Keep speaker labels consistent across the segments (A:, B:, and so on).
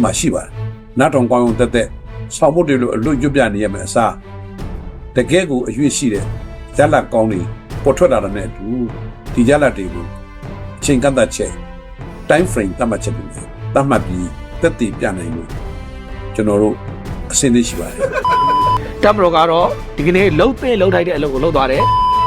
A: တို့မှာရှိပါတယ်နတ်တော်ကောင်းုံတက်တက်ဆောင်ဖို့တွေလို့အလွတ်ရွတ်ပြနေရမယ်အစားတကယ်ကိုအရွေ့ရှိတဲ့ဇက်လက်ကောင်းတွေပေါ်ထွက်လာတဲ့နဲ့အတူဒီဇက်လက်တွေကိုအချိန်ကန့်သတ်ချက် time frame သတ်မှတ်ချက်တွေနဲ့သတ်မှတ်ပြီးတက်တည်ပြနိုင်လို့ကျွန်တော်တို့အဆင်သင့်ရှိပါတယ်
B: တပ်မတော်ကတော့ဒီကနေ့လှုပ်တဲ့လှုပ်ထိုက်တဲ့အလုပ်ကိုလုပ်သွားတယ်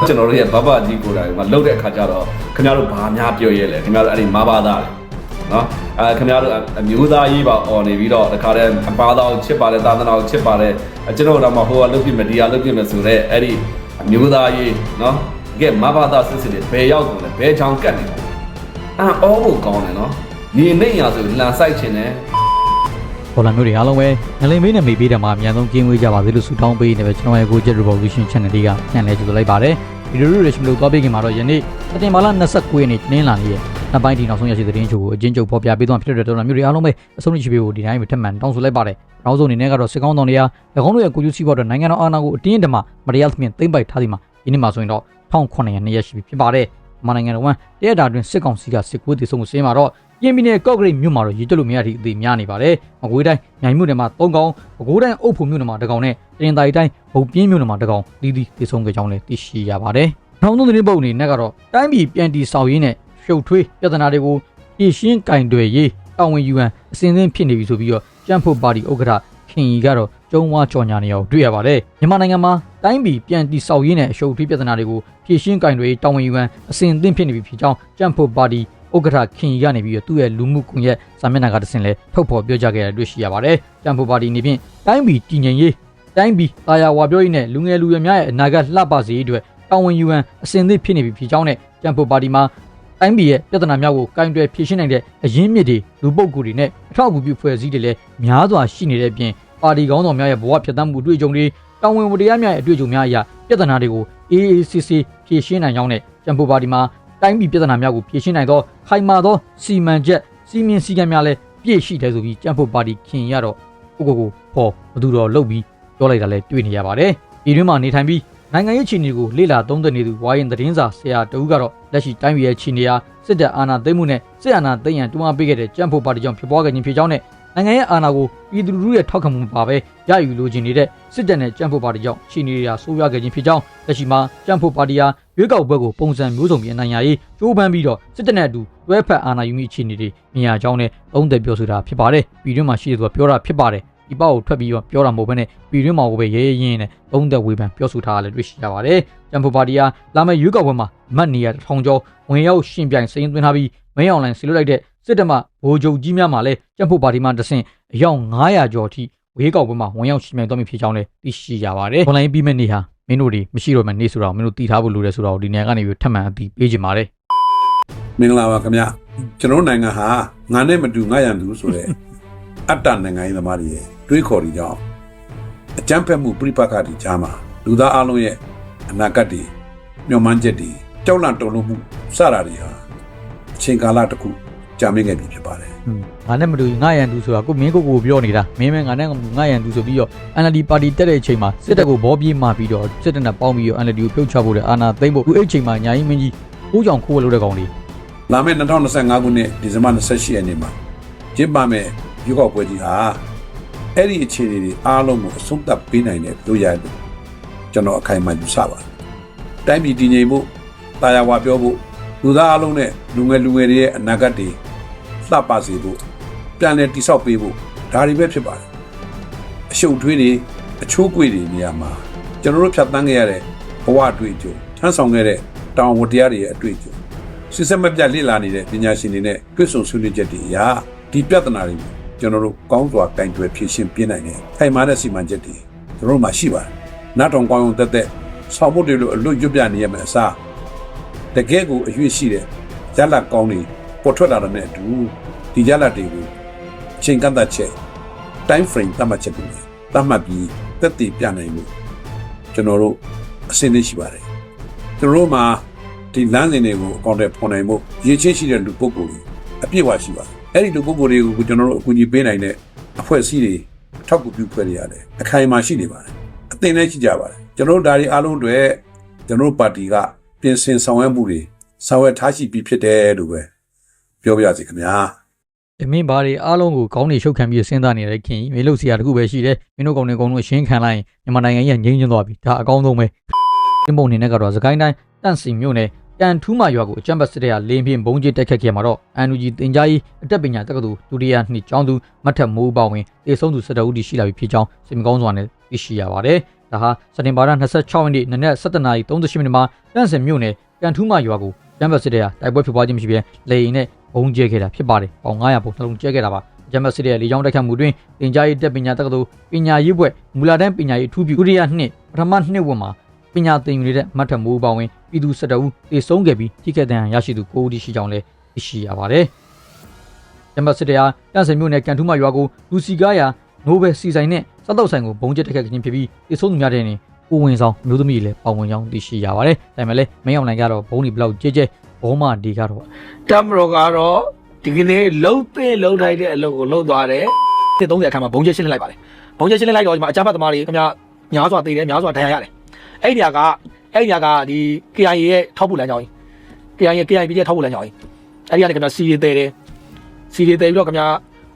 C: ကျွန်တော်တို့ရဲ့ဘဘကြီးကိုယ်တိုင်မှာလှုပ်တဲ့အခါကျတော့ခင်ဗျားတို့ဘာများပြောရဲလဲခင်ဗျားတို့အဲ့ဒီမဘာသားလေ နော်အဲခင်ဗျားတို့အမျိုးသားရေးပါអော်နေပြီးတော့တခါတည်းအပါသားကိုချစ်ပါတယ်သာသနာကိုချစ်ပါတယ်အဲကျွန်တော်တို့တော့မှဟိုကလှုပ်ပြမယ်ဒီကလှုပ်ပြမယ်ဆိုတော့အဲ့ဒီအမျိုးသားရေးနော်တကယ်မဘာသားစစ်စစ်တွေဘယ်ရောက်ကုန်လဲဘယ်ချောင်းကတ်နေလဲအာအောဖို့ကောင်းတယ်နော်ညီနေရဆိုလန်ဆိုင်ချင်တယ်
D: ပေါ်လာမျိုးတွေအားလုံးပဲငလိန်မေးနဲ့မေးပေးတယ်မှာအများဆုံးကင်းဝေးကြပါစေလို့ဆုတောင်းပေးနေပဲကျွန်တော်ရဲ့ Go Jet Revolution Channel လေးကပြန်လဲကြိုဆိုလိုက်ပါတယ်ဗီဒီယိုတွေရရှိမလို့သွားပေးခင်မှာတော့ယနေ့စတင်မာလာ29ရက်နေ့တင်းလာနေရဲ့ နောက်ပိုင်းဒီနောက်ဆုံးရရှိသတင်းချို့ကိုအချင်းချုပ်ဖော်ပြပေးသွားဖြစ်တဲ့တော်တော်မျိုးတွေအားလုံးပဲအဆုံးထိပေးဖို့ဒီတိုင်းပဲထပ်မံတောင်းဆိုလိုက်ပါတယ်နောက်ဆုံးအနေနဲ့ကတော့စစ်ကောင်းတော်တွေက၎င်းတို့ရဲ့ကိုကျူးစီဘော်တဲ့နိုင်ငံတော်အာဏာကိုအတင်းအဓမ္မမတရားသဖြင့်သိမ်းပိုက်ထားသည်မှာဒီနေ့မှာဆိုရင်တော့1900ရက်ရှိပြီဖြစ်ပါတယ်မြန်မာနိုင်ငံတော်ဝန်တရက်တာတွင်စစ်ကောင်စီကစစ်ကွေးတည်ဆုံမှုစင်းမှာတော့ပြင်းပြင်းနဲ့ကော့ဂရိတ်မြို့မှာတော့ရေတက်လို့မရတဲ့အသေးများနေပါတယ်။မကွေးတိုင်းမြိုင်မြို့နယ်မှာ၃ကောင်ပဲခူးတိုင်းအုပ်ဖို့မြို့နယ်မှာတစ်ကောင်နဲ့တင်တိုင်တိုင်းဘုံပြင်းမြို့နယ်မှာတစ်ကောင်လီးလီတည်ဆုံခဲ့ကြောင်းလည်းသိရှိရပါတယ်။နောက်ဆုံးသတင်းပုတ်အနေနဲ့ကတော့တိုင်းပြည်ပြန်တီဆောင်ရင်းနဲ့ ရှုပ်ထွေးပြဿနာတွေကိုပြည်ရှင်းကင်တွေရေးတာဝန်ယူရန်အစဉ်အသင်းဖြစ်နေပြီဆိုပြီးတော့ကျန်းဖို့ပါတီဥက္ကဋ္ဌခင်ကြီးကတော့ကျုံဝါကြော်ညာနေအောင်တွေ့ရပါတယ်။မြန်မာနိုင်ငံမှာတိုင်းပြည်ပြန်တီဆောင်ရင်းနဲ့အရှုပ်ထွေးပြဿနာတွေကိုပြည်ရှင်းကင်တွေတာဝန်ယူရန်အစဉ်အသင်းဖြစ်နေပြီဖြစ်ကြောင်းကျန်းဖို့ပါတီဥက္ကဋ္ဌခင်ကြီးကနေပြီးတော့သူ့ရဲ့လူမှုကွန်ရက်စာမျက်နှာကတဆင့်လဲထုတ်ဖော်ပြောကြားခဲ့ရတွေ့ရှိရပါတယ်။ကျန်းဖို့ပါတီအနေဖြင့်တိုင်းပြည်တည်ငြိမ်ရေးတိုင်းပြည်တာယာဝါပြောရေးနဲ့လူငယ်လူရွယ်များရဲ့အနာဂတ်လှပစေရေးအတွက်တာဝန်ယူရန်အစဉ်အသင့်ဖြစ်နေပြီဖြစ်ကြောင်းနဲ့ကျန်းဖို့ပါတီမှာ တိုင်းပြည်ရဲ့ပြဿနာများကိုကင်တွယ်ဖြေရှင်းနိုင်တဲ့အရင်းမြစ်တွေလူပုဂ္ဂိုလ်တွေနဲ့အထောက်အကူပြုဖွဲ့စည်းတွေလည်းများစွာရှိနေတဲ့အပြင်ပါတီကောင်းဆောင်များရဲ့ဘဝဖြတ်သန်းမှုအတွေ့အကြုံတွေတာဝန်ဝတ္တရားများရဲ့အတွေ့အကြုံများအရာပြဿနာတွေကိုအေးအေးဆေးဆေးဖြေရှင်းနိုင်ကြောင်းနဲ့ကျန်းဖို့ပါတီမှာတိုင်းပြည်ပြဿနာများကိုဖြေရှင်းနိုင်သောခိုင်မာသောစီမံချက်စီမင်းစည်းကမ်းများလည်းပြည့်ရှိတယ်ဆိုပြီးကျန်းဖို့ပါတီခင်ရတော့ကိုကိုကိုဟောဘသူတော်လှုပ်ပြီးပြောလိုက်တာလည်းတွေ့နေရပါတယ်။ဒီတွင်မှာနေထိုင်ပြီး နိုင်ငံရေးခြေအနေကိုလေ့လာသုံးသပ်နေသူဝါရင်သတင်းစာဆရာတဦးကတော့လက်ရှိတိုင်းပြည်ရဲ့ခြေနေရာစစ်တပ်အာဏာသိမ်းမှုနဲ့စစ်အာဏာသိမ်းရန်တွန်းအားပေးခဲ့တဲ့ကြံ့ဖို့ပါတီကြောင့်ဖြစ်ပွားခဲ့ခြင်းဖြစ်ကြောင်းနဲ့နိုင်ငံရဲ့အာဏာကိုပြည်သူလူထုရဲ့ထောက်ခံမှုပါပဲရယူလိုချင်နေတဲ့စစ်တပ်နဲ့ကြံ့ဖို့ပါတီကြောင့်ခြေနေရာဆိုးရွားခဲ့ခြင်းဖြစ်ကြောင်းလက်ရှိမှာကြံ့ဖို့ပါတီဟာရွေးကောက်ပွဲကိုပုံစံမျိုးစုံပြီးအနိုင်ရရေးကြိုးပမ်းပြီးတော့စစ်တပ်နဲ့အတူတွဲဖက်အာဏာယူမိအခြေအနေတွေမြင်ရကြောင်းနဲ့သုံးသပ်ပြောဆိုတာဖြစ်ပါတယ်ပြည်တွင်းမှာရှိတဲ့သူကပြောတာဖြစ်ပါတယ် ဒီပေါ့ကိုထွက်ပြီးတော့ပြောတာမဟုတ်ဘဲနဲ့ပြည်တွင်းမှာကိုပဲရဲရဲရင်းနဲ့သုံးသက်ဝေဖန်ပြောဆိုထားတာလည်းတွေ့ရှိရပါတယ်။ကျန်ဖို့ပါတီဟာလာမယ့်ရွေးကောက်ပွဲမှာမတ်နေရထောင်ကျော်ဝင်ရောက်ရှင်ပြိုင်စရင်သွင်းထားပြီးမင်းအောင်လိုင်းဆီလွတ်လိုက်တဲ့စစ်တပ်မှဗိုလ်ချုပ်ကြီးများမှလည်းကျန်ဖို့ပါတီမှတဆင့်အယောက်900ကျော်အထိဝေးကောက်ပွဲမှာဝင်ရောက်ရှင်ပြိုင်သွားပြီဖြစ်ကြောင်းလည်းသိရှိရပါတယ်။ online ပြီးမဲ့နေ့ဟာမင်းတို့တွေမရှိတော့မှနေဆိုတော့မင်းတို့တည်ထားဖို့လိုတယ်ဆိုတော့ဒီနေရာကနေပြီးထပ်မံအပြီးပေးချင်ပါတယ်
A: မင်္ဂလာပါခင်ဗျကျွန်တော်တို့နိုင်ငံဟာငါနဲ့မတူငါရန်သူဆိုတဲ့ အတ္တနိုင်ငံရေးသမားတွေရဲ့တွေးခေါ်တွေကြောင့်အကြမ်းဖက်မှုပြိပက္ခတွေကြားမှာလူသားအလုံးရဲ့အနာဂတ်တွေမျှော်မှန်းချက်တွေကြောက်လန့်တုန်လှုပ်မှုစတာတွေဟာအချိန်ကာလတစ်ခုကြာမြင့်ခဲ့ပြီဖြစ်ပါတယ်
D: ဟွန်းငါနဲ့မတူငါရန်သူဆိုတာကိုမင်းကိုကိုပြောနေတာမင်းမဲငါနဲ့ငါရန်သူဆိုပြီးတော့ NLD ပါတီတက်တဲ့အချိန်မှာစစ်တပ်ကိုဘောပြေးမှပြီးတော့စစ်တပ်နဲ့ပေါင်းပြီးတော့ NLD ကိုပြုတ်ချဖို့တဲ့အာဏာသိမ်းဖို့သူအဲ့ချိန်မှာညာကြီးမင်းကြီးကိုးကြောင်ခိုးလို့တဲ့ကောင်လေး
A: လာမယ့်2025ခုနှစ်ဒီဇင်ဘာ28ရက်နေ့မှာကျင်းပမယ့် ရွေးကောက်ပွဲကြီးဟာအဲ့ဒီအခြေအနေတွေအားလုံးကိုအဆုံးသတ်ပေးနိုင်တဲ့လို့ရတယ်ကျွန်တော်အခိုင်အမာယူဆပါတယ်။တိုင်းပြည်တည်ငြိမ်ဖို့တာယာဝါပြောဖို့လူသားအလုံးနဲ့လူငယ်လူငယ်တွေရဲ့အနာဂတ်တွေလှပစေဖို့ပြန်လည်တည်ဆောက်ပေးဖို့ဒါတွေပဲဖြစ်ပါတယ်။အရှုပ်ထွေးတွေအချိုးကွေတွေနေရာမှာကျွန်တော်တို့ဖြတ်သန်းခဲ့ရတဲ့ဘဝအတွေ့အကြုံထမ်းဆောင်ခဲ့တဲ့တောင်ဝတ္တရားတွေရဲ့အတွေ့အကြုံစစ်စစ်မပြတ်လေ့လာနေတဲ့ပညာရှင်တွေနဲ့တွေ့ဆုံဆွေးနွေးချက်တွေအရာဒီပြဿနာတွေကို ကျွန်တော်တို့ကောင်းစွာကင်တွယ်ဖြေရှင်းပြနိုင်တယ်။ထိုင်မာတဲ့စီမံချက်တွေကျွန်တော်တို့မှာရှိပါတယ်။နတ်တော်ကောင်းုံတက်တက်ဆောင်ဖို့တွေလို့အလွတ်ရွတ်ပြနေရမယ်အစားတကယ်ကိုအရွေ့ရှိတဲ့ဇက်လက်ကောင်းတွေပေါ်ထွက်လာတဲ့နဲ့အတူဒီဇက်လက်တွေကိုအချိန်ကန့်သတ်ချက် time frame သတ်မှတ်ချက်တွေနဲ့သတ်မှတ်ပြီးတက်တည်ပြနိုင်လို့ကျွန်တော်တို့အဆင်သင့်ရှိပါတယ်။ကျွန်တော်တို့မှာဒီလမ်းစဉ်တွေကိုအကောင့်တွေဖော်နိုင်ဖို့ရည်ချင်းရှိတဲ့လူပုဂ္ဂိုလ်တွေအပြည့်အဝရှိပါတယ်။ အဲ့ဒီလူပုဂ္ဂိုလ်တွေကိုကျွန်တော်တို့အကူအညီပေးနိုင်တဲ့အဖွဲ့အစည်းတွေအထောက်အကူပြုဖွဲ့တွေရတယ်။အခိုင်အမာရှိနေပါတယ်။အသင်လည်းရှိကြပါတယ်။ကျွန်တော်တို့ဒါတွေအားလုံးတွေကျွန်တော်တို့ပါတီကပြင်ဆင်ဆောင်ရွက်မှုတွေဆောင်ရွက်ထားရှိပြီးဖြစ်တယ်လို့ပဲပြောပြရစီခင်ဗျာ။
D: အမင်းဘာတွေအားလုံးကိုကောင်းနေရှုတ်ခံပြီးစဉ်းစားနေတဲ့ခင်မင်းလို့စီရတခုပဲရှိတယ်မင်းတို့ကောင်းနေကောင်းလို့ရှင်းခံလိုက်ရင်မြန်မာနိုင်ငံကြီးကငြိမ်းချမ်းသွားပြီဒါအကောင်းဆုံးပဲဒီပုံအနေနဲ့ကတော့စကိုင်းတိုင်းတန့်စီမြို့နယ် ကန်ထူးမရွာကိုအကြံပတ်စစ်တဲ့ကလင်းပြင်းဘုံကျစ်တက်ခတ်ခဲ့မှာတော့အန်ယူဂျီတင်ကြားကြီးအတက်ပညာတက္ကသိုလ်ဒုတိယနှစ်ကျောင်းသူမတ်ထက်မိုးပေါဝင်တေဆုံးသူစစ်တအုပ်တီရှိလာပြီဖြစ်ကြောင်းစင်မကောင်းစွာနဲ့သိရှိရပါတယ်ဒါဟာစက်တင်ဘာလ26ရက်နေ့နနက်7:38မိနစ်မှာတန့်စင်မြို့နယ်ကန်ထူးမရွာကိုအကြံပတ်စစ်တဲ့ကတိုက်ပွဲဖြစ်ပွားခြင်းမရှိဘဲလေရင်နဲ့ဘုံကျဲခဲ့တာဖြစ်ပါတယ်ပေါင်900ပုံနှလုံးကျဲခဲ့တာပါဂျမတ်စစ်ရဲ့လေကြောင်းတိုက်ခတ်မှုတွင်တင်ကြားရေးတက်ပညာတက္ကသိုလ်ပညာရေးဘွဲ့မူလာတန်းပညာရေးအထူးပြုဒုတိယနှစ်ပထမနှစ်ဝက်မှာ ပညာသင်ယူနေတဲ့မတ်ထမိုးပေါဝင်ပြည်သူစစ်တအုပ်တေဆုံးခဲ့ပြီးထိခိုက်ဒဏ်ရာရရှိသူ9ဦးရှိကြောင်းလည်းသိရှိရပါတယ်ဂျမတ်စစ်တရားတန့်စင်မြို့နယ်ကန်ထူးမရွာကိုလူစီကားရာနိုဘယ်စီဆိုင်နဲ့စက်တော့ဆိုင်ကိုဘုံကျက်တက်ခတ်ခြင်းဖြစ်ပြီးတေဆုံးသူများတဲ့နေကိုဝင်ဆောင်မျိုးသမီးလည်းပါဝင်ကြောင်းသိရှိရပါတယ်ဒါပေမဲ့လည်းမင်းအောင်နိုင်ကတော့ဘုံဒီဘလောက်ကြဲကြဲဘောမဒီကတော့
B: တမတော်ကတော့ဒီကနေ့လှုပ်သိလှုပ်ထိုက်တဲ့အလုပ်ကိုလှုပ်သွားတယ်တစ်30အခါမှာဘုံကျရှင်းလိုက်ပါတယ်ဘုံကျရှင်းလိုက်တော့ဒီမှာအကြမ်းဖက်သမားတွေခင်ဗျာများစွာသေးတယ်များစွာဒဏ်ရာရတယ် အဲ့ဒီညကအဲ့ဒီညကဒီ KIA ရဲ့ထောက်ပို့လမ်းကြောင်းကြီး KIA KIA ပြည်ရဲ့ထောက်ပို့လမ်းကြောင်းကြီးအဲ့ဒီကနေခင်ဗျာစီရီသေးတယ်စီရီသေးပြီးတော့ခင်ဗျာ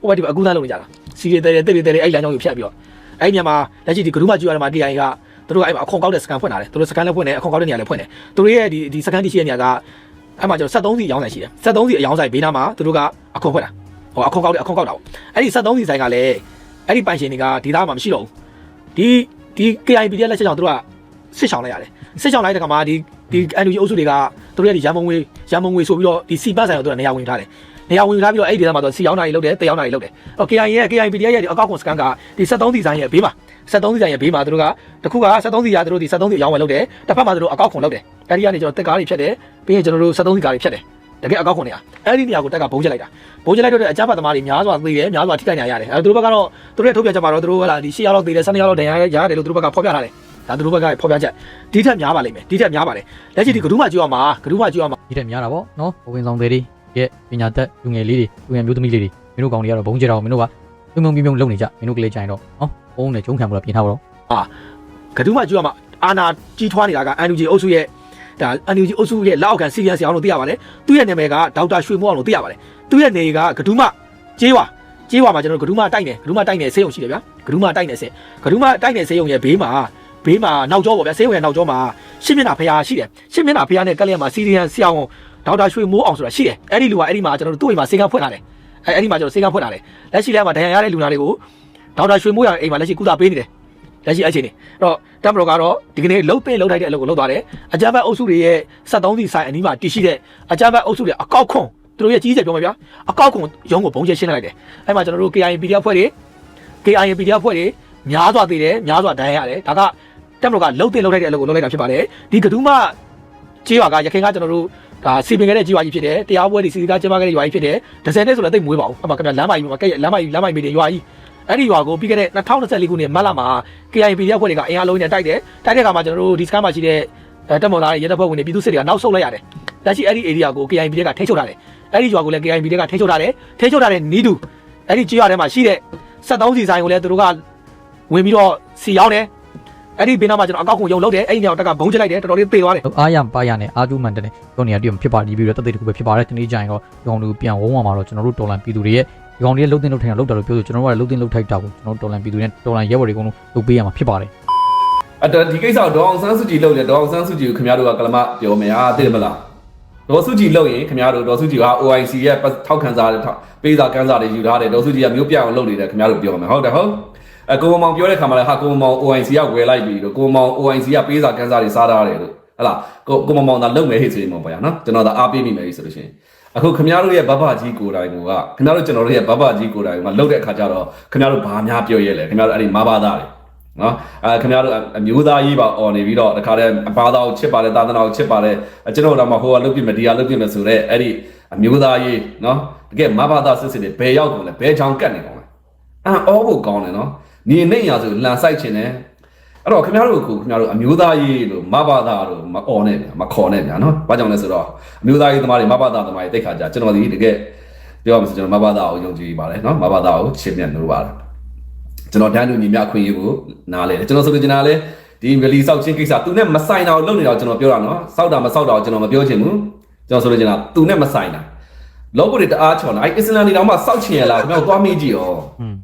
B: ဟိုဘက်ဒီအကူသားလုပ်နေကြတာစီရီသေးတယ်တစ်ရီသေးတယ်အဲ့လမ်းကြောင်းကိုဖြတ်ပြီးတော့အဲ့ဒီညမှာလက်ရှိဒီဂရုမကျူရတဲ့မှာ KIA ကသူတို့ကအဲ့မှာအခွန်ကောက်တဲ့စကန်ဖွင့်လာတယ်သူတို့စကန်လည်းဖွင့်တယ်အခွန်ကောက်တဲ့နေရာလည်းဖွင့်တယ်သူတို့ရဲ့ဒီဒီစကန်တိရှိတဲ့နေရာကအဲ့မှာကျွန်တော်73စီအယောင်းဆိုင်ရှိတယ်73စီအယောင်းဆိုင်ဘေးနားမှာသူတို့ကအခွန်ဖွက်တာဟိုအခွန်ကောက်တယ်အခွန်ကောက်တာပေါ့အဲ့ဒီ73စီဆိုင်ကလည်းအဲ့ဒီပိုင်ရှင်တွေကဒေသမှာမရှိတော့ဘူးဒီဒီ KIP တဲ့လက်ချက်ကြောင့်သူတို့က စစ်ဆောင်လိုက်ရတယ်စစ်ဆောင်လိုက်တဲ့ခါမှာဒီဒီ NUG အုပ်စုတွေကသူတို့ရဲ့ဒီရန်မုံငွေရန်မုံငွေဆိုပြီးတော့ဒီစီပတ်ဆိုင်ကိုသူကနေရာဝင်ထားတယ်နေရာဝင်ထားပြီးတော့အဲ့ဒီဒေသမှာသူစီယောင်းတာတွေလုပ်တယ်တေယောင်းတာတွေလုပ်တယ်ဟို KIA ရဲ့ KIP ရဲ့ဒီအကောက်ခွန်စကန်ကဒီ73စီဆိုင်ရဲ့ဘေးမှာ73စီဆိုင်ရဲ့ဘေးမှာသူတို့ကတခုက73စီရသူတို့ဒီ73စီအယောင်းဝယ်လုပ်တယ်တစ်ဖက်မှာသူတို့အကောက်ခွန်လုပ်တယ်အဲ့ဒီကနေကျွန်တော်တက်ကားတွေဖြတ်တယ်ပြီးရင်ကျွန်တော်တို့73စီကားတွေဖြတ်တယ်တကယ်အကောက်ခွန်နေရအဲ့ဒီနေရာကိုတက်ကဘုံကျလိုက်တာဘုံကျလိုက်တော့တဲ့အကြမ်းဖက်သမားတွေများစွာသေတယ်များစွာထိခိုက်နေရတယ်အဲသူတို့ဘက်ကတော့သူတို့ရဲ့ထုတ်ပြချက်မှာတော့သူတို့ကလာဒီ၈ရောက်လောက်သေတယ်၁၂ရောက်လောက်ဒဏ်ရာရတယ်လို့သူတို့ဘက်ကဖော်ပြထားတယ် ဒါသူတို့ဘက်ကဖော်ပြချက်ဒီထက်များပါလိမ့်မယ်ဒီထက်များပါတယ်လက်ရှိဒီကဒူးမကျွေးအောင်မှာကဒူးမကျွေးအောင်မှာ
D: ဒီတက်များတာပေါ့နော်ဘဝင်ဆောင်သေးတွေရဲ့ပညာသက်လူငယ်လေးတွေလူငယ်မျိုးသမီးလေးတွေမင်းတို့ကောင်တွေကတော့ဘုံကျတော့မင်းတို့ကပြုံပြုံပြုံပြုံလုံနေကြမင်းတို့ကလေးကြိုင်တော့နော်ဘုံနဲ့ဂျုံခံဖို့တော့ပြင်ထားပါတော့
B: ကဒူးမကျွေးအောင်မှာအာနာကြီးထွားနေတာက NUG အုပ်စုရဲ့ဒါ NUG အုပ်စုရဲ့လက်အောက်ခံစီရီယံစီအောင်လို့သိရပါတယ်သူ့ရဲ့နာမည်ကဒေါက်တာရွှေမိုးအောင်လို့သိရပါတယ်သူ့ရဲ့နေကကဒူးမကျေးဝါကျေးဝါမှာကျွန်တော်တို့ကဒူးမတိုက်နေကဒူးမတိုက်နေဆေးရုံရှိတယ်ဗျာကဒူးမတိုက်နေဆေးကဒူးမတိုက်နေဆေးရုံရဲ့ဘေးမှာ ဘေးမှာနောက်ကျောပေါ့ဗျာဆေးရုံရဲ့နောက်ကျောမှာရှင်းမျက်နှာဖျားရှိတယ်ရှင်းမျက်နှာဖျားနဲ့ကက်လက်မှာစီရီယံစီအောင်ဒေါက်တာရွှေမိုးအောင်ဆိုတာရှိတယ်အဲ့ဒီလူကအဲ့ဒီမှာကျွန်တော်တို့သူ့အိမ်မှာစေကဖွင့်ထားတယ်အဲ့အဲ့ဒီမှာကျွန်တော်စေကဖွင့်ထားတယ်လက်ရှိလဲမှာဒဏ်ရာရတဲ့လူနာတွေကိုဒေါက်တာရွှေမိုးရအိမ်မှာလက်ရှိကုသပေးနေတယ်လက်ရှိအချိန်နေအဲ့တော့တမ်ဘရောကတော့ဒီကနေ့လှုပ်သိလှုပ်ထိုက်တဲ့အလုပ်ကိုလုပ်သွားတယ်အကြမ်းဖက်အုပ်စုတွေရဲ့73စီဆိုင်အနီးမှာတည်ရှိတဲ့အကြမ်းဖက်အုပ်စုတွေအကောက်ခွန်သူတို့ရဲ့ကြီးကြပ်ပြောမယ်ဗျာအကောက်ခွန်ရုံးကိုဘုံကျရှင်းလိုက်တယ်အဲ့မှာကျွန်တော်တို့ KIA PDF ဖွဲ့တွေ KIA PDF ဖွဲ့တွေများစွာသေးတယ်များစွာဒဏ်ရာရတယ်ဒါက တမ်ဘရောကလှုပ်သိလှုပ်ထိုက်တဲ့အလုပ်ကိုလုပ်လိုက်တာဖြစ်ပါတယ်ဒီကဒူးမကြေးရွာကရခိုင်ကကျွန်တော်တို့ဒါစီပင်ခဲ့တဲ့ကြေးရွာကြီးဖြစ်တယ်တရားပွဲတွေစီစီကားကျင်းပခဲ့တဲ့ရွာကြီးဖြစ်တယ်ဒဇယ်နဲ့ဆိုလည်းတိတ်မွေးပါဘူးအမှခင်ဗျာလမ်းမကြီးမှာကဲလမ်းမကြီးလမ်းမကြီးမြေတွေရွာကြီးအဲ့ဒီရွာကိုပြီးခဲ့တဲ့2024ခုနှစ်မတ်လမှာ KIP ရပ်ဖွဲ့တွေကအင်အားလုံးနဲ့တိုက်တယ်တိုက်တဲ့အခါမှာကျွန်တော်တို့ဒီစကန်မှာရှိတဲ့တက်မော်လာရဲတပ်ဖွဲ့ဝင်တွေပြည်သူစစ်တွေကနောက်ဆုတ်လိုက်ရတယ်လက်ရှိအဲ့ဒီ area ကို KIP တွေကထိန်းချုပ်ထားတယ်အဲ့ဒီရွာကိုလည်း KIP တွေကထိန်းချုပ်ထားတယ်ထိန်းချုပ်ထားတဲ့နီးတူအဲ့ဒီကြေးရွာထဲမှာရှိတဲ့73စီဆိုင်ကိုလည်းသူတို့ကဝင်ပြီးတော့စီရောက်တယ် အဲ့ဒီဘေးနားမှာကျွန်တော်အကောက်ကိုယုံလောက်တယ်အဲ့ဒီညောင်တက်ကဘုံချလိုက်တယ်တော်တော်လေးသေသွားတယ်
D: အားရပါရနဲ့အာကျူးမန်တနဲ့ဒီကောင်တွေကတည်းကဖြစ်ပါဒီပြီးတော့တသက်တခုပဲဖြစ်ပါတယ်ဒီနေ့ကျရင်တော့ဒီကောင်တွေကိုပြန်ဝုန်းအောင်မှာတော့ကျွန်တော်တို့တော်လန်ပြည်သူတွေရဲ့ဒီကောင်တွေရဲ့လှုပ်တင်လှုပ်ထိုင်အောင်လှုပ်တာလို့ပြောဆိုကျွန်တော်တို့ကလှုပ်တင်လှုပ်ထိုက်တာကိုကျွန်တော်တို့တော်လန်ပြည်သူတွေနဲ့တော်လန်ရဲဘော်တွေအကုန်လုံးလုပ်ပေးရမှာဖြစ်ပါတယ်
C: အဲ့တော့ဒီကိစ္စကိုဒေါအောင်ဆန်းစုကြည်လုပ်တယ်ဒေါအောင်ဆန်းစုကြည်ကိုခင်ဗျားတို့ကကလမပြောမယ်ဟာသိတယ်မလားဒေါ်စုကြည်လုပ်ရင်ခင်ဗျားတို့ဒေါ်စုကြည်က OIC ရဲ့ထောက်ခံစားတဲ့ပေးစာကမ်းစာတွေယူထားတယ်ဒေါ်စုကြည်ကမျိုးပြအောင်လုပ်နေတယ်ခင်ဗျားတို့ပြောမယ်ဟုတ်တယ်ဟုတ် အကိုမောင်ပြောတဲ့ခါမှာလည်းဟာကိုမောင် OIC ကဝယ်လိုက်ပြီလို့ကိုမောင် OIC ကပေးစာကမ်းစာတွေစားထားတယ်လို့ဟလာကိုကိုမောင်သာလုပ်မယ်ဟဲ့ဆိုရင်မောင်ပါရနော်ကျွန်တော်သာအားပေးမိမယ်ဆိုလို့ရှိရင်အခုခင်ဗျားတို့ရဲ့ဘဘကြီးကိုယ်တိုင်ကခင်ဗျားတို့ကျွန်တော်တို့ရဲ့ဘဘကြီးကိုယ်တိုင်ကလှုပ်တဲ့အခါကျတော့ခင်ဗျားတို့ဘာများပြောရဲလဲခင်ဗျားတို့အဲ့ဒီမဘာသားတွေနော်အဲခင်ဗျားတို့အမျိုးသားရေးပါអော်နေပြီးတော့တခါတည်းအပါသားကိုချစ်ပါတယ်တာသနာကိုချစ်ပါတယ်အဲကျွန်တော်တို့တော့မဟိုကလုတ်ပြမယ်ဒီကလုတ်ပြမယ်ဆိုတော့အဲ့ဒီအမျိုးသားရေးနော်တကယ်မဘာသာစစ်စစ်တွေဘယ်ရောက်ကုန်လဲဘယ်ချောင်ကတ်နေကုန်လဲ အဲအောဖို့ကောင်းတယ်နော်နေနေရဆိုလန်ဆိုင်ချင်တယ်အဲ့တော့ခင်ဗျားတို့ကခင်ဗျားတို့အမျိုးသားရေးလို့မဘာသာတို့မអော်နဲ့ဗျာမခေါ်နဲ့ဗျာနော်ဘာကြောင့်လဲဆိုတော့အမျိုးသားရေးသမားတွေမဘာသာသမားတွေတိတ်ခါကြကျွန်တော်ဒီတကယ်ပြောရမယ်ဆိုကျွန်တော်မဘာသာကိုယုံကြည်ပါတယ်နော်မဘာသာကိုချစ်မြတ်လို့ပါတယ် ကျွန်တော်တန်းတူညီမျှအခွင့်အရေးကိုနားလဲတယ်ကျွန်တော်ဆိုလို့ကျွန်တော်လည်းဒီ release ဆောက်ခြင်းကိစ္စသူနဲ့မဆိုင်တာကိုလုပ်နေတာကိုကျွန်တော်ပြောတာနော်စောက်တာမစောက်တာကိုကျွန်တော်မပြောချင်ဘူးကျွန်တော်ဆိုလို့ကျွန်တော်သူနဲ့မဆိုင်တာ လောကတွေတအားချော်လာအဲ့အစ္စလမ်တွေတော့မှစောက်ချင်ရလားခင်ဗျားတို့သွားမေးကြည့်ရော
D: อืม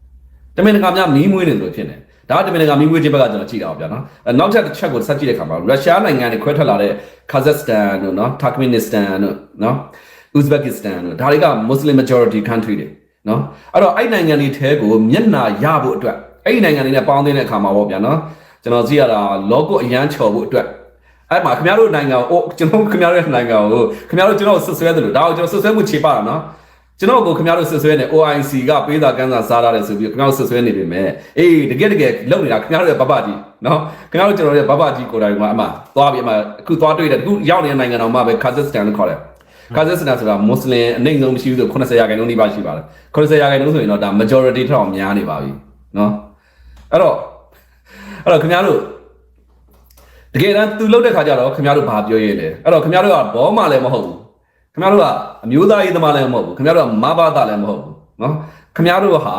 C: တမင်တကာများမီးမွေးနေတယ်လို့ဖြစ်နေဒါကတမင်တကာမီးမွေးခြင်းဘက်ကကျွန်တော်ကြည့်တာပါဗျာနော်အဲနောက်ထပ်တစ်ချက်ကိုဆက်ကြည့်တဲ့အခါမှာရုရှားနိုင်ငံတွေခွဲထွက်လာတဲ့ Kazakhstan တို့နော် Turkmenistan တို့နော် Uzbekistan တို့ဒါတွေက Muslim majority country တွေနော်အဲ့တော့အဲ့နိုင်ငံတွေထဲကိုမျက်နှာရဖို့အတွက်အဲ့ဒီနိုင်ငံတွေနဲ့ပေါင်းသင်းတဲ့အခါမှာပေါ့ဗျာနော်ကျွန်တော်ကြည့်ရတာလောကအရန်ချော်ဖို့အတွက်အဲ့မှာခင်ဗျားတို့နိုင်ငံကိုကျွန်တော်ခင်ဗျားတို့နိုင်ငံကိုခင်ဗျားတို့ကျွန်တော်ဆွဆွဲတယ်လို့ဒါကိုကျွန်တော်ဆွဆွဲမှုခြေပါတာနော် ကျွန်တော်ကိုခင်ဗျားတို့ဆွဆွဲနေ OIC ကပေးတာကန်းစာစားရတယ်ဆိုပြီးခင်ဗျားတို့ဆွဆွဲနေပြီမဲ့အေးတကယ်တကယ်လုံနေတာခင်ဗျားတို့ရဲ့ဘဘကြီးနော်ခင်ဗျားတို့ကျွန်တော်ရဲ့ဘဘကြီးကိုယ်တိုင်ကအမှသွားပြီးအမှအခုသွားတွေ့တယ်အခုရောက်နေတဲ့နိုင်ငံတော်မှာပဲ Kazakhstan လို့ခေါ်တယ် Kazakhstan ဆိုတာမွတ်စလင်အနှိမ့်ဆုံးမရှိဘူးဆို80ရာခိုင်နှုန်းနှိပါရှိပါတယ်80ရာခိုင်နှုန်းဆိုရင်တော့ဒါ majority ထက်အောင်များနေပါပြီနော်အဲ့တော့အဲ့တော့ခင်ဗျားတို့တကယ်တမ်းသူလှုပ်တဲ့ခါကျတော့ခင်ဗျားတို့ဘာပြောရဲလဲအဲ့တော့ခင်ဗျားတို့ကဘောမှလည်းမဟုတ်ဘူး ခင်ဗျားတို့ကအမျိုးသားရေးသမားလည်းမဟုတ်ဘူးခင်ဗျားတို့ကမဘာသာလည်းမဟုတ်ဘူးเนาะခင်ဗျားတို့ဟာ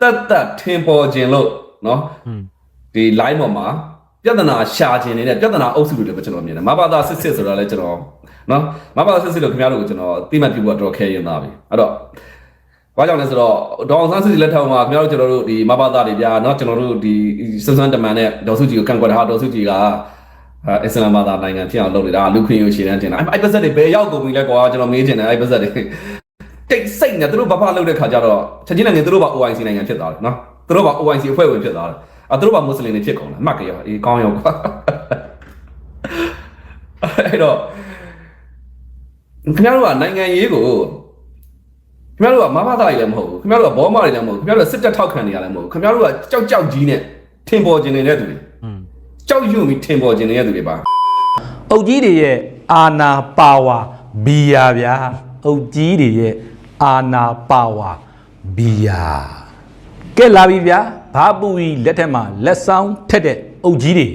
C: တတ်တတ်ထင်ပေါ်ခြင်းလို့เนาะ
D: อืม
C: ဒီ line ပေါ်မှာပြဿနာရှာခြင်းနေတဲ့ပြဿနာအုပ်စုတွေပဲကျွန်တော်မြင်တယ်မဘာသာစစ်စစ်ဆိုတာလည်းကျွန်တော်เนาะမဘာသာစစ်စစ်လို့ခင်ဗျားတို့ကိုကျွန်တော်သိမှတ်ပြုဖို့တော့ခဲရင်သားပြီအဲ့တော့ဘာကြောင့်လဲဆိုတော့ဒေါအောင်ဆန်းစုကြည်လက်ထက်မှာခင်ဗျားတို့ကျွန်တော်တို့ဒီမဘာသာတွေဗျာเนาะကျွန်တော်တို့ဒီစန်းစန်းတမန်နဲ့ဒေါ်စုကြည်ကိုကန့်ကွက်တာဟာဒေါ်စုကြည်က အဲအစ္စလာမ်ဘာသာနိုင်ငံဖြစ်အောင်လုပ်နေတာလူခွင့်ရရှိတဲ့တင်တာအဲ့အဲ့ပတ်သက်တွေဘယ်ရောက်ကုန်ပြီလဲကွာကျွန်တော်မေးချင်တယ်အဲ့ပတ်သက်တွေတိတ်စိတ်နဲ့သူတို့ဘာဘာလုပ်တဲ့ခါကျတော့ချက်ချင်းနိုင်ငံသူတို့ဘာ OIC နိုင်ငံဖြစ်သွားတယ်နော်သူတို့ဘာ OIC အဖွဲ့ဝင်ဖြစ်သွားတယ်အဲသူတို့ဘာမွတ်စလင်တွေဖြစ်ကုန်တယ်အမှတ်ကြရောအေးကောင်းရောကွာအဲ့တော့ခင်ဗျားတို့ကနိုင်ငံရေးကိုခင်ဗျားတို့ကမဘာသာတွေလည်းမဟုတ်ဘူးခင်ဗျားတို့ကဘောမတွေလည်းမဟုတ်ဘူးခင်ဗျားတို့ကစစ်တပ်ထောက်ခံနေရလည်းမဟုတ်ဘူးခင်ဗျားတို့ကကြောက်ကြောက်ကြီးနဲ့ထင်ပေါ်ကျင်နေတဲ့သူတွေ
D: อืม
C: ကြောက်ရွံ့ပြီးထင်ပေါ်ကျင်နေတဲ့သူတွေပါ
E: အုတ်ကြီးတွေရဲ့အာနာပါဝါဘီယာဗျာအုတ်ကြီးတွေရဲ့အာနာပါဝါဘီယာကဲလာပြီဗျာဘာပူကြီးလက်ထက်မှာလက်ဆောင်ထက်တဲ့အုတ်ကြီးတွေ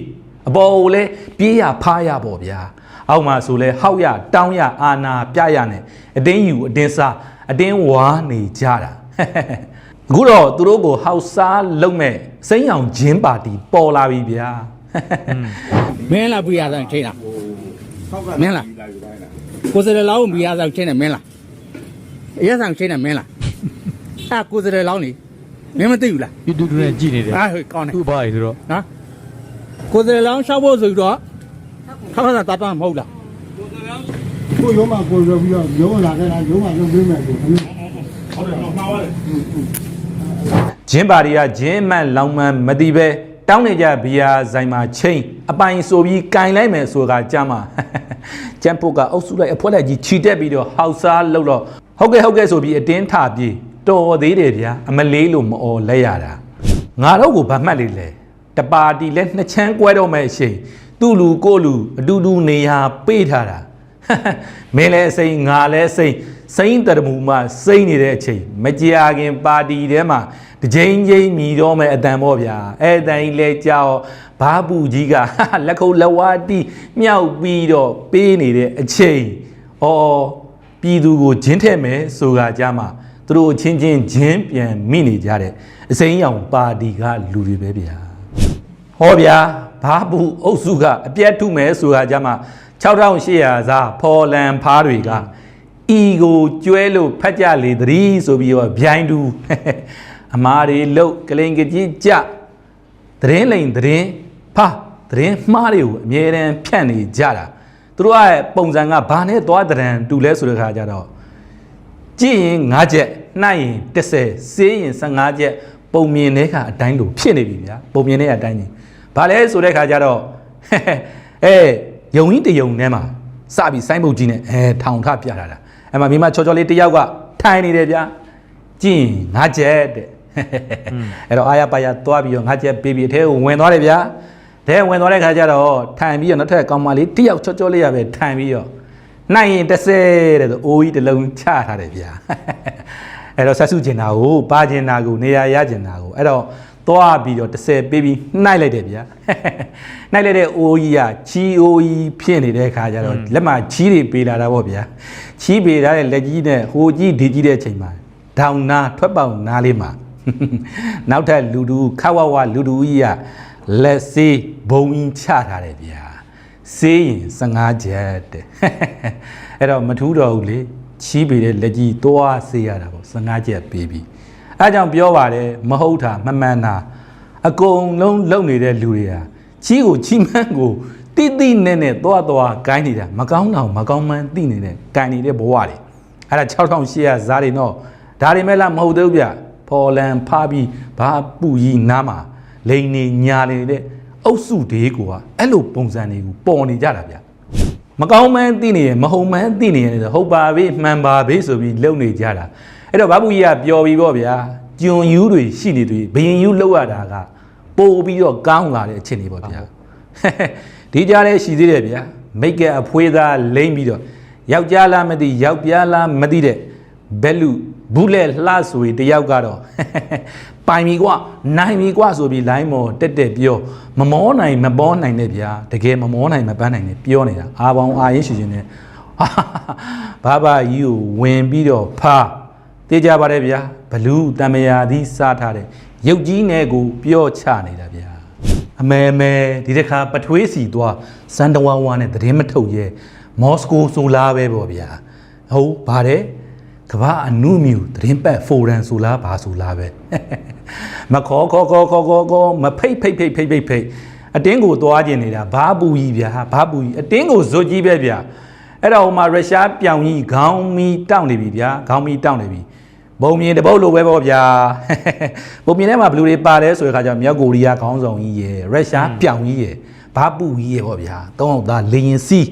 E: အပေါ်ကိုလဲပြေးရဖားရပေါ့ဗျာအောက်မှာဆိုလဲဟောက်ရတောင်းရအာနာပြရနဲ့အတင်းယူအတင်းစားအတင်းဝါနေကြတာအခုတော့သူတို့ကိုဟောက်စားလုံးမဲ့စိမ့်အောင်ဂျင်းပါတီပေါ်လာပြီဗျာ
F: မင်းလားပြရဆောင်ချိန်လားမင်းလားကိုယ်စရလောင်းပြရဆောင်ချိန်တယ်မင်းလားအရဆောင်ချိန်တယ်မင်းလားအဲကိုယ်စရလောင်းနေမင်းမသိဘူးလား
D: ဒီတူတူနဲ့ကြည်နေတယ်
F: အာဟိုကောင်းတယ်
D: သူ့ဘာလဲဆိုတော့
F: နော်ကိုယ်စရလောင်းရှောက်ဖို့ဆိုပြီးတော့ထောက်ထတာတာတာမဟုတ်လား
G: ကိုရုံးမှာကိုရုံးပြီးတော့ရုံးလာခဲ့တာရုံးမှာလုပ်ပေးမယ်ကိုဟုတ်တယ်တော့မှားပါလေ
E: ဂျင်းပါရီကဂျင်းမှန်လောင်မှန်မတိပဲ တောင်းနေကြဘီယာဆိုင်မှာချိန်အပိုင်ဆိုပြီးကင်လိုက်မယ်ဆိုတာကြမ်းမှာကျန်းဖို့ကအုပ်စုလိုက်အဖွဲလိုက်ကြီးခြိတက်ပြီးတော့ဟောက်စားလှုပ်တော့ဟုတ်ကဲ့ဟုတ်ကဲ့ဆိုပြီးအတင်းထပြေးတော်သေးတယ်ဗျာအမလေးလို့မအော်လဲရတာငါတော့ကိုဗတ်မှတ်လေးလဲတပါတီလဲနှစ်ချမ်းကွဲတော့မဲ့အချိန်သူ့လူကိုယ့်လူအတူတူနေရာပေးထားတာမင်းလဲစိမ့်ငါလဲစိမ့်စိမ့်တရမူမှစိမ့်နေတဲ့အချိန်မကြာခင်ပါတီထဲမှာ တစ်ချိန်ချင်းမြည်တော့မဲ့အတန်ပေါ့ဗျာအဲ့အတန်ကြီးလဲကြောက်ဘာပူကြီးကလက်ခုပ်လက်ဝါးတီးမြောက်ပြီးတော့ပေးနေတဲ့အချိန်ဩပြည်သူကိုဂျင်းထဲ့မယ်ဆိုတာကြမှာသူတို့အချင်းချင်းဂျင်းပြန်မိနေကြတဲ့အစိမ်းရောင်ပါတီကလူတွေပဲဗျာဟောဗျာဘာဘူးအုပ်စုကအပြတ်ထုမယ်ဆိုတာကြမှာ6800စားဖော်လန်ဖားတွေကဤကိုကျွဲလို့ဖတ်ကြလေသတိဆိုပြီးတော့ဗျိုင်းတူ အမားတွေလုတ်ကလိန်ကကြီးကြသတင်းလိန်သတင်းဖာသတင်းမှားတွေကိုအမြဲတမ်းဖြန့်နေကြတာသူတို့ရဲ့ပုံစံကဘာနဲ့သွားတရံတူလဲဆိုတဲ့ခါကျတော့ကြည့်ရင်9ချက်နှိုက်ရင်10စေးရင်15ချက်ပုံမြင်တဲ့ခါအတိုင်းလိုဖြစ်နေပြီဗျာပုံမြင်တဲ့အတိုင်းကြီးဘာလဲဆိုတဲ့ခါကျတော့အဲယုံကြီးတယုံထဲမှာစပြီးဆိုင်းပုတ်ကြီးနဲ့အဲထောင်ထပြထားတာအဲ့မှာမိမချောချောလေးတယောက်ကထိုင်နေတယ်ဗျာကြည့်ရင်9ချက်တဲ့ အဲ့တော့အာရပါရသွားပြီးတော့9ချက်ပေးပြီးအထဲကိုဝင်သွားတယ်ဗျာတဲဝင်သွားတဲ့ခါကျတော့ထိုင်ပြီးတော့နောက်ထပ်ကောင်မလေးတယောက်ချောချောလေးရပဲထိုင်ပြီးတော့နိုင်ရင်30တဲ့ဆိုအိုးကြီးတစ်လုံးချထားတယ်ဗျာအဲ့တော့ဆက်စုကျင်တာကိုပါကျင်တာကိုနေရာရကျင်တာကိုအဲ့တော့သွားပြီးတော့30ပေးပြီးနှိုက်လိုက်တယ်ဗျာနှိုက်လိုက်တဲ့အိုးကြီးကချီအိုးကြီးဖြစ်နေတဲ့ခါကျတော့လက်မှာချီတွေပေးလာတာပေါ့ဗျာချီပေးထားတဲ့လက်ကြီးနဲ့ဟိုကြီးဒီကြီးတဲ့အချိန်မှာဒေါင်နာထွက်ပေါက်နားလေးမှာ နောက်ထပ်လူတူခဝဝလူတူကြီးကလက်စေးဘုံကြီးချထားတယ်ဗျာစေးရင်15ချက်တဲ့အဲ့တော့မထူးတော့ဘူးလေချီးပေတဲ့လက်ကြီးသွားစေးရတာပေါ့15ချက်ပေးပြီးအဲဒါကြောင့်ပြောပါတယ်မဟုတ်တာမမှန်တာအကုန်လုံးလုံနေတဲ့လူတွေဟာချီးကိုချီးမှန်းကိုတိတိနဲ့နဲ့သွားသွားဂိုင်းနေတာမကောင်းတော့မကောင်းမှန်းသိနေတဲ့ဂိုင်းနေတဲ့ဘဝတွေအဲ့ဒါ6800ဇာတ်တွေတော့ဒါတွေမဲ့လားမဟုတ်သေးဘူးဗျ ဖော်လန်ဖားပြီးဘာပူကြီးနားမှာလိန်နေညာနေတဲ့အုပ်စုဒေးကိုကအဲ့လိုပုံစံတွေကိုပေါ်နေကြတာဗျမကောင်းမှန်းသိနေရမဟုတ်မှန်းသိနေရဆိုဟုတ်ပါပြီမှန်ပါပြီဆိုပြီးလုံနေကြတာအဲ့တော့ဘာဘူးကြီးကပျော်ပြီးပေါ့ဗျာကျွန်ယူတွေရှိနေသေးဘယင်ယူလောက်ရတာကပို့ပြီးတော့ကောင်းလာတဲ့အချိန်လေးပေါ့ဗျာဒီကြားလဲရှိသေးတယ်ဗျာမိတ်ကအဖွေးသားလိမ့်ပြီးတော့ယောက်ျားလားမသိယောက်ျားလားမသိတဲ့ဘက်လူ ဘူးလက်လှဆိုရင်တယောက်ကတော့ပိုင်ပြီကွာနိုင်ပြီကွာဆိုပြီးလိုင်းမော်တက်တက်ပြောမမောနိုင်မပေါ်နိုင်တဲ့ဗျာတကယ်မမောနိုင်မပန်းနိုင်နဲ့ပြောနေတာအာပေါင်းအာရင်ရှိရှင်နဲ့ဘာဘာကြီးကိုဝင်ပြီးတော့ဖားတေးကြပါတယ်ဗျာဘလူးတမယာသည်စားထားတဲ့ရုပ်ကြီးနဲ့ကိုပြောချနေတာဗျာအမဲမဲဒီတစ်ခါပထွေးစီသွားစန်တဝါဝါနဲ့သတင်းမထုတ်ရဲမော်စကိုဆိုလာပဲပေါ့ဗျာဟုတ်ပါတယ် ကမ္ဘာအနုမြူသတင်းပတ်ဖိုရန်ဆိုလားဘာဆိုလားပဲမခေါ်ခေါ်ခေါ်ခေါ်ခေါ်ခေါ်မဖိတ်ဖိတ်ဖိတ်ဖိတ်ဖိတ်ဖိတ်အတင်းကိုသွားကျင်နေတာဘာပူကြီးဗျာဘာပူကြီးအတင်းကိုဇွတ်ကြီးပဲဗျာအဲ့တော့ဟိုမှာရုရှားပြောင်ကြီးခေါင်းမီတောင့်နေပြီဗျာခေါင်းမီတောင့်နေပြီဘုံမြင်တပုတ်လိုပဲပေါ့ဗျာဘုံမြင်ထဲမှာဘလူတွေပါတယ်ဆိုတဲ့ခါကျတော့မြောက်ကိုရီးယားခေါင်းဆောင်ကြီးရယ်ရုရှားပြောင်ကြီးရယ်ဘာပူကြီးရယ်ပေါ့ဗျာတောင်းအောင်သားလေရင်စီး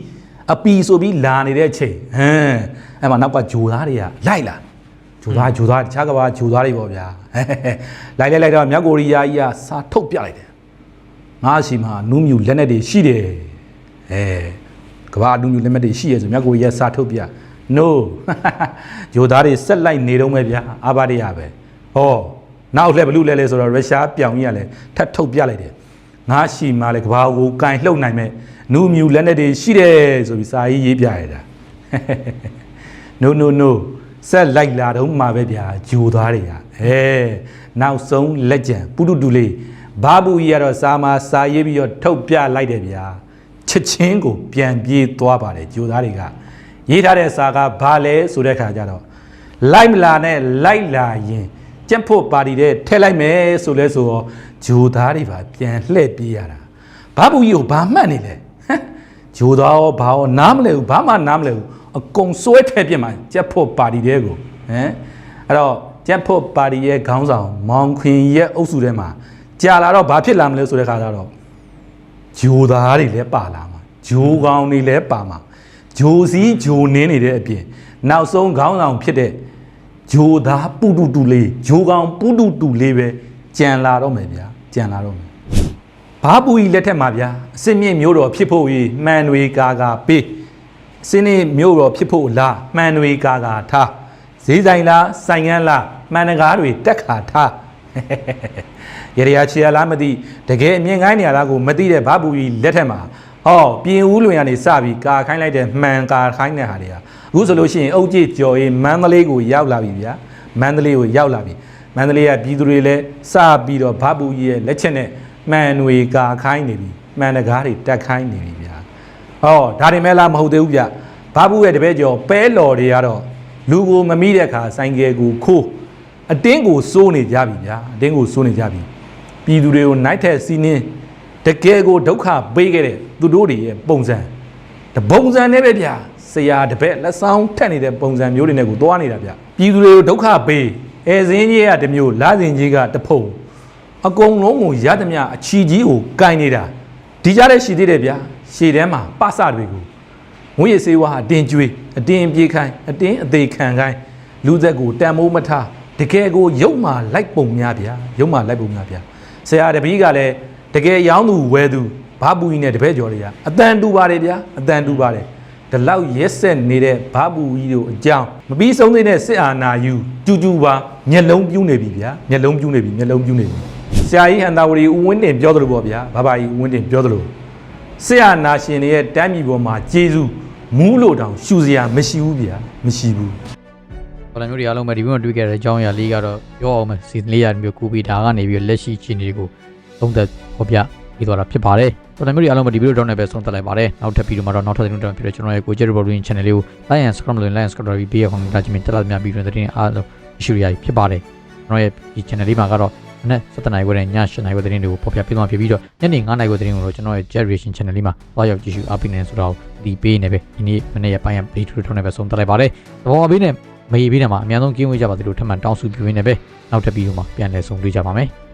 E: အပီဆိုပြီးလာနေတဲ့အချိန်ဟမ်အဲ့မှာနောက်ကဂျိုသားတွေကလိုက်လာဂျိုသားဂျိုသားတခြားကဘာဂျိုသားတွေပေါ့ဗျာလိုက်လိုက်လိုက်တော့မြောက်ကိုရီးယားကြီးကစာထုတ်ပြလိုက်တယ်ငါရှိမှာနူးမြူလက်နက်တွေရှိတယ်အဲကဘာနူးမြူလက်နက်တွေရှိရဆိုမြောက်ကိုရီးယားစာထုတ်ပြ no ဂျိုသားတွေဆက်လိုက်နေတော့မယ်ဗျာအာဘာတွေရပဲဟောနောက်လှည့်ဘလူးလဲလဲဆိုတော့ရုရှားပြောင်ကြီးကလည်းထပ်ထုတ်ပြလိုက်တယ်ငါရှိမှာလေကဘာကိုကင်လှုပ်နိုင်မဲ့ နူးမြူလက်နက်တွေရှိတယ်ဆိုပြီးစာရေးရေးပြရတာ no no no ဆက်လိုက်လာတော့မှာပဲဗျာဂျိုသွားတွေကအဲနောက်ဆုံးလက်ကြံပုတုတူလေးဘာဘူးကြီးကတော့စာမာစာရေးပြီးတော့ထုတ်ပြလိုက်တယ်ဗျာချက်ချင်းကိုပြန်ပြေးသွားပါတယ်ဂျိုသားတွေကရေးထားတဲ့စာကဘာလဲဆိုတဲ့ခါကျတော့လိုက်မလာနဲ့လိုက်လာရင်ကြက်ဖို့ပါတီတဲ့ထဲလိုက်မယ်ဆိုလဲဆိုတော့ဂျိုသားတွေပါပြန်လှည့်ပြေးရတာဘာဘူးကြီးကိုဘာမှတ်နေလဲ ဟမ်ဂျိုသားရောဘာရောနားမလဲဘူးဘာမှနားမလဲဘူးအကုန်စွဲထဲပြစ်မှာကြက်ဖို့ပါတီတဲကိုဟမ်အဲ့တော့ကြက်ဖို့ပါတီရဲ့ခေါင်းဆောင်မောင်ခွင်ရဲ့အုပ်စုထဲမှာကြာလာတော့ဘာဖြစ်လာမလဲဆိုတဲ့ခါကျတော့ဂျိုသားတွေလည်းပါလာမှာဂျိုကောင်တွေလည်းပါမှာဂျိုစီးဂျိုနင်းနေတဲ့အပြင်နောက်ဆုံးခေါင်းဆောင်ဖြစ်တဲ့ဂျိုသားပုတုတူလေးဂျိုကောင်ပုတုတူလေးပဲကြံလာတော့မယ်ဗျာကြံလာတော့မယ် ဘာပူကြီးလက်ထက်မှာဗျာအစစ်မြင့်မျိုးတော်ဖြစ်ဖို့ကြီးမှန်တွေကာကာပေးစင်းနေမျိုးတော်ဖြစ်ဖို့လားမှန်တွေကာကာထားဈေးဆိုင်လားဆိုင်ငန်းလားမှန်တကားတွေတက်ခါထားရရချီရလားမသိတကယ်အမြင်ကိုင်းနေရလားကိုမသိတဲ့ဘာပူကြီးလက်ထက်မှာဟောပြင်ဦးလွင်ကနေစပြီးကာခိုင်းလိုက်တဲ့မှန်ကာခိုင်းတဲ့ဟာတွေကအခုဆိုလို့ရှိရင်အုတ်ကြီးကြော်ရေးမန္တလေးကိုရောက်လာပြီဗျာမန္တလေးကိုရောက်လာပြီမန္တလေးကပြည်သူတွေလည်းစပြီးတော့ဘာပူကြီးရဲ့လက်ချက်နဲ့ မှန်တွေကာခိုင်းနေပြီမှန်တကားတွေတက်ခိုင်းနေပြီဗျာဟောဒါတွေမဲ့လားမဟုတ်သေးဘူးဗျဘာပူရဲ့တပည့်ကျော်ပဲလော်တွေကတော့လူကိုမမိတဲ့အခါဆိုင်ကယ်ကိုခိုးအတင်းကိုစိုးနေကြပြီဗျာအတင်းကိုစိုးနေကြပြီပြည်သူတွေကိုနိုင်တဲ့စီးနင်းတကယ်ကိုဒုက္ခပေးခဲ့တဲ့သူတို့တွေရဲ့ပုံစံတပုံစံနဲ့ပဲဗျာဆရာတပည့်လက်ဆောင်ထက်နေတဲ့ပုံစံမျိုးတွေနဲ့ကိုသွားနေတာဗျပြည်သူတွေကိုဒုက္ခပေးအဲစင်းကြီးကတစ်မျိုးလာစင်ကြီးကတစ်ဖုံ အကုန်လုံးကိုရသမျှအချီကြီးကိုကင်နေတာဒီကြားထဲရှိသေးတယ်ဗျာရှေ့ထဲမှာပစတွေကိုငွေရစေးဝါအတင်းကျွေးအတင်းပြေးခိုင်းအတင်းအသေးခံခိုင်းလူသက်ကိုတန်မိုးမထားတကယ်ကိုရုပ်မာလိုက်ပုံများဗျာရုပ်မာလိုက်ပုံများဗျာဆရာတပီးကလည်းတကယ်ရောင်းသူဝယ်သူဘာပူကြီးနဲ့တပည့်ကျော်တွေကအတန်တူပါတယ်ဗျာအတန်တူပါတယ်ဒီလောက်ရက်ဆက်နေတဲ့ဘာပူကြီးတို့အကြောင်းမပြီးဆုံးသေးတဲ့စစ်အာဏာယူကျူကျူပါမျက်လုံးပြူးနေပြီဗျာမျက်လုံးပြူးနေပြီမျက်လုံးပြူးနေပြီ ဆရာကြီးဟန်တာဝရီဦးဝင်းတင်ပြောသလိုပေါ့ဗျာဘာဘာကြီးဦးဝင်းတင်ပြောသလိုစစ်အာဏာရှင်တွေရဲ့တမ်းပြည်ပေါ်မှာကျေးဇူးမူးလို့တောင်ရှူစရာမရှိဘူးဗျာမရှိဘူး
D: ဘာလို့မျိုးတွေအားလုံးပဲဒီဘက်မှာတွေ့ခဲ့တဲ့အကြောင်းအရာလေးကတော့ပြောအောင်မယ်စီဇန်လေးရာမျိုးကူပြီးဒါကနေပြီးတော့လက်ရှိအခြေအနေတွေကိုသုံးသက်ဖော်ပြပြီးသွားတာဖြစ်ပါတယ်တော်တော်မျိုးတွေအားလုံးပဲဒီဗီဒီယိုတော့နဲ့ပဲဆုံးသက်လိုက်ပါတယ်နောက်ထပ်ဗီဒီယိုမှာတော့နောက်ထပ်သတင်းတွေဖြစ်တဲ့ကျွန်တော်ရဲ့ကိုကျက် reporting channel လေးကို like and subscribe လုပ်ရင် like and subscribe ပြီးပေးရအောင်ဒါချင်းတက်လာများပြီးတဲ့သတင်းအားလုံးရှိရဖြစ်ပါတယ်ကျွန်တော်ရဲ့ဒီ channel လေးမှာကတော့ မနေ့7နာရီခွဲနဲ့ည7နာရီခွဲသတင်းတွေကိုပေါ်ပြပေးသွားဖြစ်ပြီးတော့ညနေ9နာရီခွဲသတင်းကိုတော့ကျွန်တော်ရဲ့ generation channel လေးမှာသွားရောက်ကြည့်ရှုအားပေးနေဆိုတော့ဒီပေးနေပဲဒီနေ့မနေ့ရက်ပိုင်းဗီဒီယိုထုံးနေပဲဆုံးသက်လိုက်ပါတယ်သဘောပေးနေမေးပေးနေမှာအများဆုံးကင်းဝေးကြပါသလိုထပ်မံတောင်းဆိုပြပေးနေပဲနောက်ထပ်ဗီဒီယိုမှာပြန်လည်ဆုံတွေ့ကြပါမယ်